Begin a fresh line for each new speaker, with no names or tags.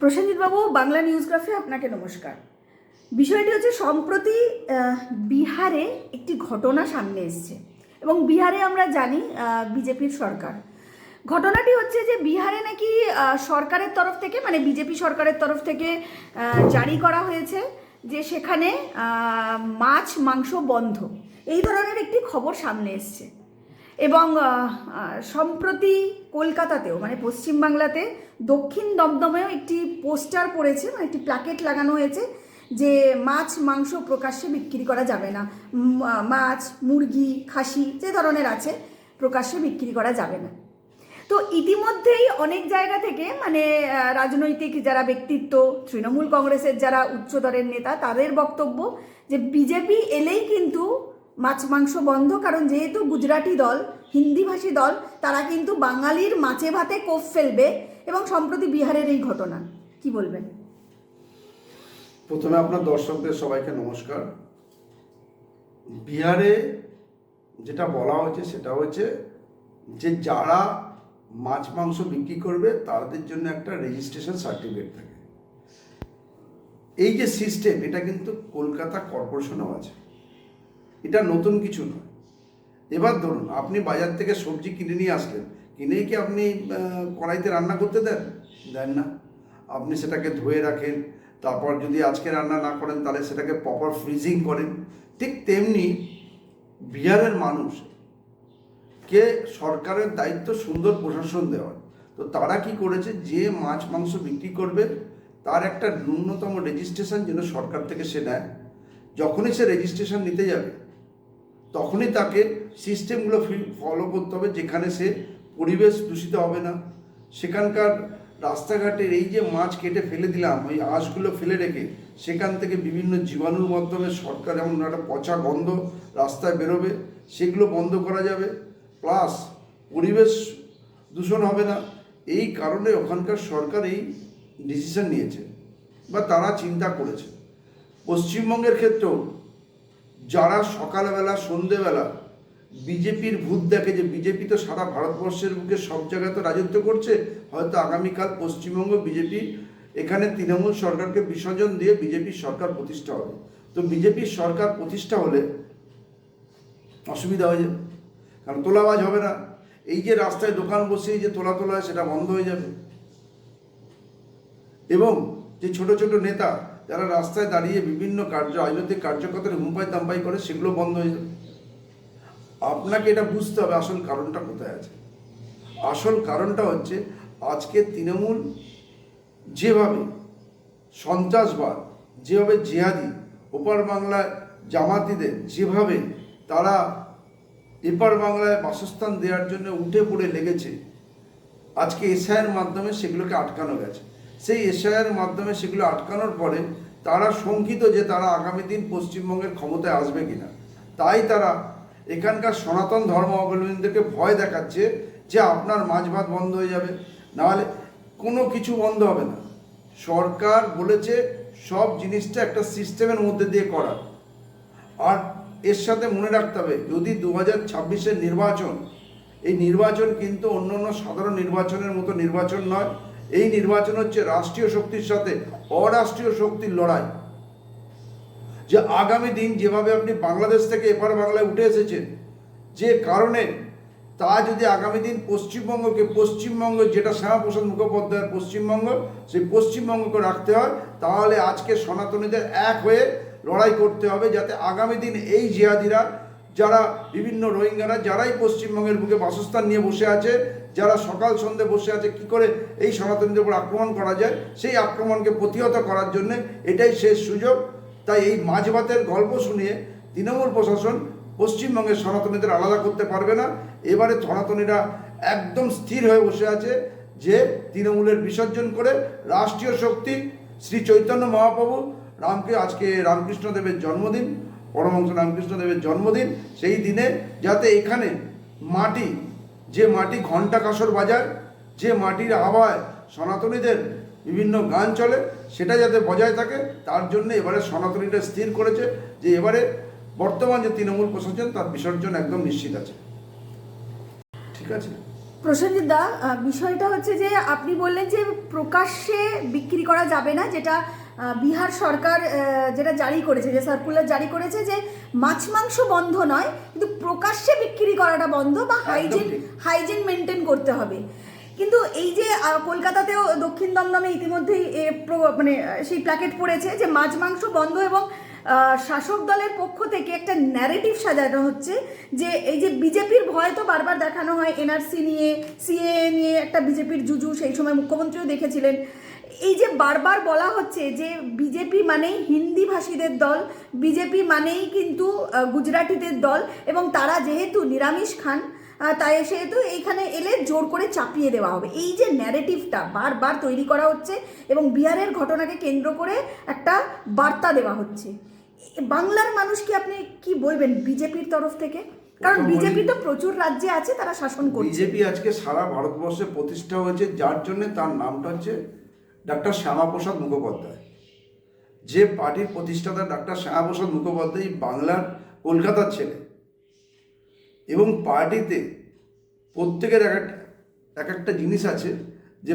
প্রসেনজিৎবাবু, বাংলা নিউজগ্রাফে আপনাকে নমস্কার। বিষয়টি হচ্ছে সম্প্রতি বিহারে একটি ঘটনা সামনে এসছে এবং বিহারে আমরা জানি বিজেপির সরকার। ঘটনাটি হচ্ছে যে বিহারে নাকি সরকারের তরফ থেকে মানে বিজেপি সরকারের তরফ থেকে জারি করা হয়েছে যে সেখানে মাছ মাংস বন্ধ। এই ধরনের একটি খবর সামনে এসছে। এবং সম্প্রতি কলকাতাতেও মানে পশ্চিমবাংলাতে দক্ষিণ দমদমেও একটি পোস্টার পড়েছে মানে একটি প্ল্যাকেট লাগানো হয়েছে যে মাছ, মাংস প্রকাশ্যে বিক্রি করা যাবে না। মাছ, মুরগি, খাসি যে ধরনের আছে প্রকাশ্যে বিক্রি করা যাবে না। তো ইতিমধ্যেই অনেক জায়গা থেকে মানে রাজনৈতিক যারা ব্যক্তিত্ব, তৃণমূল কংগ্রেসের যারা উচ্চদরের নেতা, তাদের বক্তব্য যে বিজেপি এলেই কিন্তু মাছ মাংস বন্ধ, কারণ যেহেতু গুজরাটি দল হিন্দিভাষী দল, তারা কিন্তু বাঙালির মাছে ভাতে কোপ ফেলবে এবং সম্প্রতি বিহারের এই ঘটনা। কি বলবেন?
প্রথমে আপনার দর্শকদের সবাইকে নমস্কার। বিহারে যেটা বলা হয়েছে সেটা হচ্ছে যে যারা মাছ মাংস বিক্রি করবে, তাদের জন্য একটা রেজিস্ট্রেশন সার্টিফিকেট থাকে। এই যে সিস্টেম এটা কিন্তু কলকাতা কর্পোরেশনেও আছে। এটা নতুন কিছু নয়। এবার ধরুন, আপনি বাজার থেকে সবজি কিনে নিয়ে আসলেন, কিনেই কি আপনি কড়াইতে রান্না করতে দেন? দেন না। আপনি সেটাকে ধুয়ে রাখেন, তারপর যদি আজকে রান্না না করেন, তাহলে সেটাকে প্রপার ফ্রিজিং করেন। ঠিক তেমনি বিহারের মানুষ কে সরকারের দায়িত্ব সুন্দর প্রশাসন দেওয়ার, তো তারা কি করেছে? যে মাছ, মাংস বিক্রি করবে, তার একটা ন্যূনতম রেজিস্ট্রেশন যেন সরকার থেকে সে নেয়। যখনই সে রেজিস্ট্রেশন নিতে যাবে তখনই তাকে সিস্টেমগুলো ফলো করতে হবে, যেখানে সে পরিবেশ দূষিত হবে না। সেখানকার রাস্তাঘাটের এই যে মাছ কেটে ফেলে দিলাম ওই আঁশগুলো ফেলে রেখে, সেখান থেকে বিভিন্ন জীবাণুর মাধ্যমে সরকার যেমন একটা পচা গন্ধ রাস্তায় বেরোবে, সেগুলো বন্ধ করা যাবে। প্লাস পরিবেশ দূষণ হবে না। এই কারণে ওখানকার সরকার এই ডিসিশন নিয়েছে বা তারা চিন্তা করেছে। পশ্চিমবঙ্গের ক্ষেত্রেও যারা সকালবেলা, সন্ধেবেলা বিজেপির ভূত দেখে যে বিজেপি তো সারা ভারতবর্ষের বুকে সব জায়গায় তো রাজত্ব করছে, হয়তো আগামীকাল পশ্চিমবঙ্গ বিজেপি, এখানে তৃণমূল সরকারকে বিসর্জন দিয়ে বিজেপির সরকার প্রতিষ্ঠা হবে। তো বিজেপির সরকার প্রতিষ্ঠা হলে অসুবিধা হয়ে যাবে, কারণ তোলাবাজ হবে না। এই যে রাস্তায় দোকান বসে যে তোলা তোলা সেটা বন্ধ হয়ে যাবে। এবং যে ছোট ছোট নেতা যারা রাস্তায় দাঁড়িয়ে বিভিন্ন কার্য রাজনৈতিক কার্যকর্তার হুম্পাই তাম্পাই করে, সেগুলো বন্ধ হয়ে যাবে। আপনাকে এটা বুঝতে হবে আসল কারণটা কোথায় আছে। আসল কারণটা হচ্ছে, আজকে তৃণমূল যেভাবে সন্ত্রাসবাদ, যেভাবে জেহাদি, ওপার বাংলায় জামাতিদের যেভাবে তারা এপার বাংলায় বাসস্থান দেওয়ার জন্য উঠে পড়ে লেগেছে, আজকে এসআইয়ের মাধ্যমে সেগুলোকে আটকানো গেছে। সেই এসআইয়ের মাধ্যমে সেগুলো আটকানোর পরে তারা শঙ্কিত যে তারা আগামী দিন পশ্চিমবঙ্গের ক্ষমতায় আসবে কিনা। তাই তারা এখানকার সনাতন ধর্মাবলম্বীদেরকে ভয় দেখাচ্ছে যে আপনার মাছ ভাত বন্ধ হয়ে যাবে। নাহলে কোনো কিছু বন্ধ হবে না। সরকার বলেছে সব জিনিসটা একটা সিস্টেমের মধ্যে দিয়ে করা। আর এর সাথে মনে রাখতে হবে, যদি দু হাজার ছাব্বিশের নির্বাচন, এই নির্বাচন কিন্তু অন্য অন্য সাধারণ নির্বাচনের মতো নির্বাচন নয় এই নির্বাচন হচ্ছে রাষ্ট্রীয় শক্তির সাথে অরাষ্ট্রীয় শক্তির লড়াই। যে আগামী দিন যেভাবে আপনি বাংলাদেশ থেকে এপার বাংলায় উঠে এসেছেন, যে কারণে তা যদি আগামী দিন পশ্চিমবঙ্গকে, পশ্চিমবঙ্গ যেটা শ্যামাপ্রসাদ মুখোপাধ্যায়ের পশ্চিমবঙ্গ, সেই পশ্চিমবঙ্গকে রাখতে হয়, তাহলে আজকে সনাতনীদের এক হয়ে লড়াই করতে হবে যাতে আগামী দিন এই জিহাদিরা যারা বিভিন্ন রোহিঙ্গারা, যারাই পশ্চিমবঙ্গের বুকে বাসস্থান নিয়ে বসে আছে, যারা সকাল সন্ধে বসে আছে, কি করে এই সনাতনীদের উপর আক্রমণ করা যায়? সেই আক্রমণকে প্রতিহত করার জন্য এটাই শেষ সুযোগ। তাই এই মাঝ ভাতের গল্প শুনিয়ে তৃণমূল প্রশাসন পশ্চিমবঙ্গের সনাতনীদের আলাদা করতে পারবে না। এবারে সনাতনীরা একদম স্থির হয়ে বসে আছে যে তৃণমূলের বিসর্জন করে রাষ্ট্রীয় শক্তি, শ্রী চৈতন্য মহাপ্রভু, রামকে আজকে রামকৃষ্ণদেবের জন্মদিন পরমহংস রামকৃষ্ণদেবের জন্মদিন, সেই দিনে যাতে এখানে মাটি, যে মাটি ঘণ্টা কাসর বাজায়, যে মাটির আবহাওয়ায় সনাতনীদের বিভিন্ন গান চলে, সেটা যাতে বজায় থাকে, তার জন্য এবারে সনাতনীরা স্থির করেছে যে এবারে বর্তমান যে তৃণমূল প্রশাসন, তার বিসর্জন একদম নিশ্চিত আছে। ঠিক আছে?
প্রসেনজিৎ দা বিষয়টা হচ্ছে যে আপনি বললেন যে প্রকাশ্যে বিক্রি করা যাবে না, যেটা বিহার সরকার যেটা জারি করেছে যে সার্কুলার জারি করেছে যে মাছ মাংস বন্ধ নয় কিন্তু প্রকাশ্যে বিক্রি করাটা বন্ধ বা হাইজিন হাইজিন মেনটেন করতে হবে। কিন্তু এই যে কলকাতাতেও দক্ষিণ দমদমে ইতিমধ্যেই এ প্র- মানে সেই প্ল্যাকেট পড়েছে যে মাছ মাংস বন্ধ এবং শাসক দলের পক্ষ থেকে একটা ন্যারেটিভ সাজানো হচ্ছে যে এই যে বিজেপির ভয় তো বারবার দেখানো হয় এনআরসি নিয়ে সিএ নিয়ে একটা বিজেপির জুজু সেই সময় মুখ্যমন্ত্রীও দেখেছিলেন। এই যে বারবার বলা হচ্ছে যে বিজেপি মানেই হিন্দি ভাষীদের দল বিজেপি মানেই কিন্তু গুজরাটিদের দল এবং তারা যেহেতু নিরামিষ খান তাই সেহেতু এইখানে এলে জোর করে চাপিয়ে দেওয়া হবে। এই যে ন্যারেটিভটা বারবার তৈরি করা হচ্ছে এবং বিহারের ঘটনাকে কেন্দ্র করে একটা বার্তা দেওয়া হচ্ছে। বাংলার মানুষকে আপনি কি বলবেন বিজেপির তরফ থেকে? কারণ বিজেপি তো প্রচুর রাজ্যে আছে তারা শাসন করছে।
বিজেপি আজকে সারা ভারতবর্ষে প্রতিষ্ঠা হয়েছে যার জন্য তার নামটা হচ্ছে ডাক্তার শ্যামাপ্রসাদ মুখোপাধ্যায়। যে পার্টির প্রতিষ্ঠাতা ডাক্তার শ্যামাপ্রসাদ মুখোপাধ্যায় বাংলার কলকাতার ছেলে। এবং পার্টিতে প্রত্যেকের এক একটা এক একটা জিনিস আছে যে